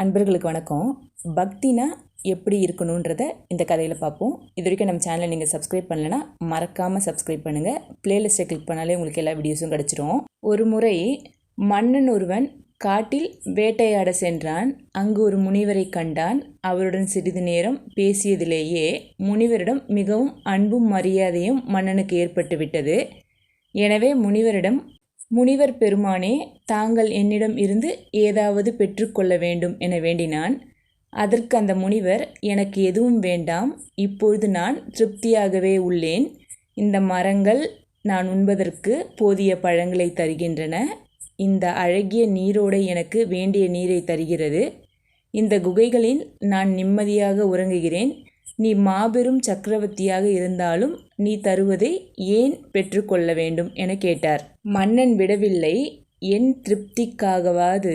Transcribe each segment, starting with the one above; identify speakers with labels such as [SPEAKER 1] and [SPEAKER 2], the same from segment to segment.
[SPEAKER 1] அன்பர்களுக்கு வணக்கம். பக்தினா எப்படி இருக்கணுன்றத இந்த கதையில் பார்ப்போம். இது வரைக்கும் நம்ம சேனலை நீங்கள் சப்ஸ்கிரைப் பண்ணலைன்னா மறக்காமல் சப்ஸ்கிரைப் பண்ணுங்கள் பிளேலிஸ்ட்டை கிளிக் பண்ணாலே உங்களுக்கு எல்லா வீடியோஸும் கிடச்சிரும். ஒரு முறை மன்னன் ஒருவன் காட்டில் வேட்டையாட சென்றான். அங்கு ஒரு முனிவரை கண்டான். அவருடன் சிறிது நேரம் பேசியதிலேயே முனிவரிடம் மிகவும் அன்பும் மரியாதையும் மன்னனுக்கு ஏற்பட்டுவிட்டது. எனவே முனிவரிடம் முனிவர் பெருமானே தாங்கள் என்னிடம் இருந்து ஏதாவது பெற்றுக்கொள்ள வேண்டும் என வேண்டினான். அதற்கு அந்த முனிவர் எனக்கு எதுவும் வேண்டாம் இப்பொழுது நான் திருப்தியாகவே உள்ளேன். இந்த மரங்கள் நான் உண்பதற்கு போதிய பழங்களை தருகின்றன. இந்த அழகிய நீரோடை எனக்கு வேண்டிய நீரை தருகிறது. இந்த குகைகளில் நான் நிம்மதியாக உறங்குகிறேன். நீ மாபெரும் சக்கரவர்த்தியாக இருந்தாலும் நீ தருவதை ஏன் பெற்றுக்கொள்ள வேண்டும் என கேட்டார். மன்னன் விடவில்லை. என் திருப்திக்காகவாது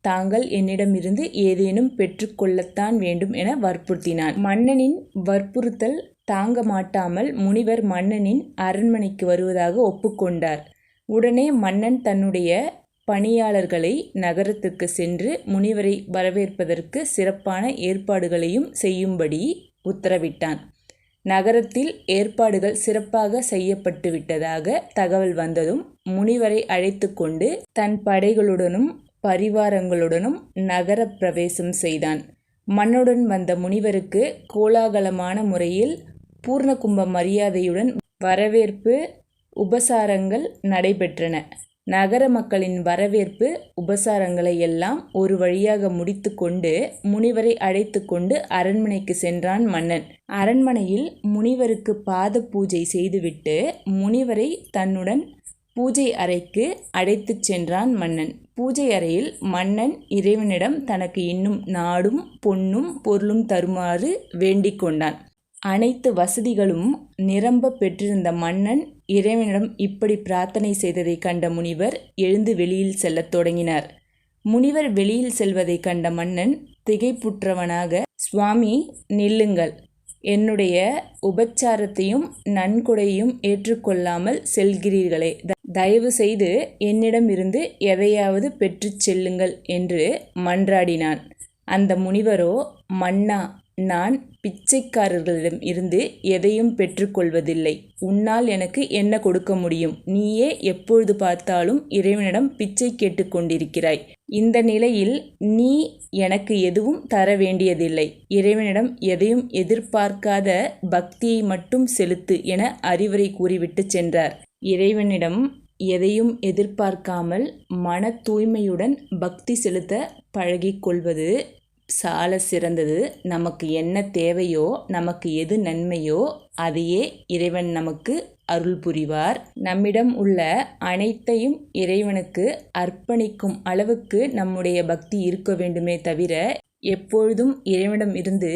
[SPEAKER 1] தாங்கள் என்னிடமிருந்து ஏதேனும் பெற்றுக்கொள்ளத்தான் வேண்டும் என வற்புறுத்தினான். மன்னனின் வற்புறுத்தல் தாங்க மாட்டாமல் முனிவர் மன்னனின் அரண்மனைக்கு வருவதாக ஒப்புக்கொண்டார். உடனே மன்னன் தன்னுடைய பணியாளர்களை நகரத்துக்கு சென்று முனிவரை வரவேற்பதற்கு சிறப்பான ஏற்பாடுகளையும் செய்யும்படி உத்தரவிட்டான். நகரத்தில் ஏற்பாடுகள் சிறப்பாக செய்யப்பட்டு விட்டதாக தகவல் வந்ததும் முனிவரை அழைத்து கொண்டு தன் படைகளுடனும் பரிவாரங்களுடனும் நகர பிரவேசம் செய்தான். மண்ணுடன் வந்த முனிவருக்கு கோலாகலமான முறையில் பூர்ணகும்ப மரியாதையுடன் வரவேற்பு உபசாரங்கள் நடைபெற்றன. நகர மக்களின் வரவேற்பு உபசாரங்களை எல்லாம் ஒரு வழியாக முடித்து கொண்டு முனிவரை அழைத்து கொண்டு அரண்மனைக்கு சென்றான் மன்னன். அரண்மனையில் முனிவருக்கு பாத பூஜை செய்துவிட்டு முனிவரை தன்னுடன் பூஜை அறைக்கு அழைத்துச் சென்றான் மன்னன். பூஜை அறையில் மன்னன் இறைவனிடம் தனக்கு இன்னும் நாடும் பொன்னும் பொருளும் தருமாறு வேண்டிக் கொண்டான். அனைத்து வசதிகளும் நிரம்ப பெற்றிருந்த மன்னன் இறைவனிடம் இப்படி பிரார்த்தனை செய்ததைக் கண்ட முனிவர் எழுந்து வெளியில் செல்லத் தொடங்கினார். முனிவர் வெளியில் செல்வதை கண்ட மன்னன் திகைப்புற்றவனாக சுவாமி நில்லுங்கள். என்னுடைய உபச்சாரத்தையும் நன்கொடையும் ஏற்றுக்கொள்ளாமல் செல்கிறீர்களே. தயவு செய்து என்னிடமிருந்து எதையாவது பெற்றுச் செல்லுங்கள் என்று மன்றாடினான். அந்த முனிவரோ மன்னா நான் பிச்சைக்காரர்களிடம் இருந்து எதையும் பெற்றுக்கொள்வதில்லை. உன்னால் எனக்கு என்ன கொடுக்க முடியும்? நீயே எப்பொழுது பார்த்தாலும் இறைவனிடம் பிச்சை கேட்டுக்கொண்டிருக்கிறாய். இந்த நிலையில் நீ எனக்கு எதுவும் தர வேண்டியதில்லை. இறைவனிடம் எதையும் எதிர்பார்க்காத பக்தியை மட்டும் செலுத்து என அறிவுரை கூறிவிட்டு சென்றார். இறைவனிடம் எதையும் எதிர்பார்க்காமல் மன தூய்மையுடன் பக்தி செலுத்த பழகிக்கொள்வது சால சிறந்தது. நமக்கு என்ன தேவையோ நமக்கு எது நன்மையோ அதையே இறைவன் நமக்கு அருள் புரிவார். நம்மிடம் உள்ள அனைத்தையும் இறைவனுக்கு அர்ப்பணிக்கும் அளவுக்கு நம்முடைய பக்தி இருக்க வேண்டுமே தவிர எப்பொழுதும் இறைவனிடம் இருந்து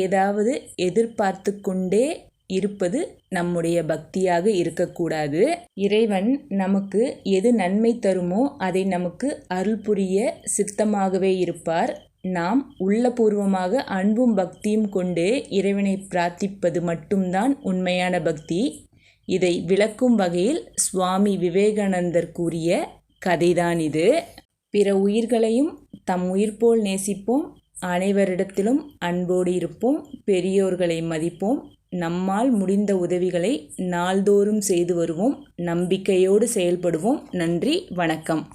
[SPEAKER 1] ஏதாவது எதிர்பார்த்து கொண்டே இருப்பது நம்முடைய பக்தியாக இருக்கக்கூடாது. இறைவன் நமக்கு எது நன்மை தருமோ அதை நமக்கு அருள் புரிய சித்தமாகவே இருப்பார். நாம் உள்ளபூர்வமாக அன்பும் பக்தியும் கொண்டு இறைவனை பிரார்த்திப்பது மட்டும்தான் உண்மையான பக்தி. இதை விளக்கும் வகையில் சுவாமி விவேகானந்தர் கூறிய கதைதான் இது. பிற உயிர்களையும் தம் உயிர் போல் நேசிப்போம். அனைவரிடத்திலும் அன்போடு இருப்போம். பெரியோர்களை மதிப்போம். நம்மால் முடிந்த உதவிகளை நாள்தோறும் செய்து வருவோம். நம்பிக்கையோடு செயல்படுவோம். நன்றி. வணக்கம்.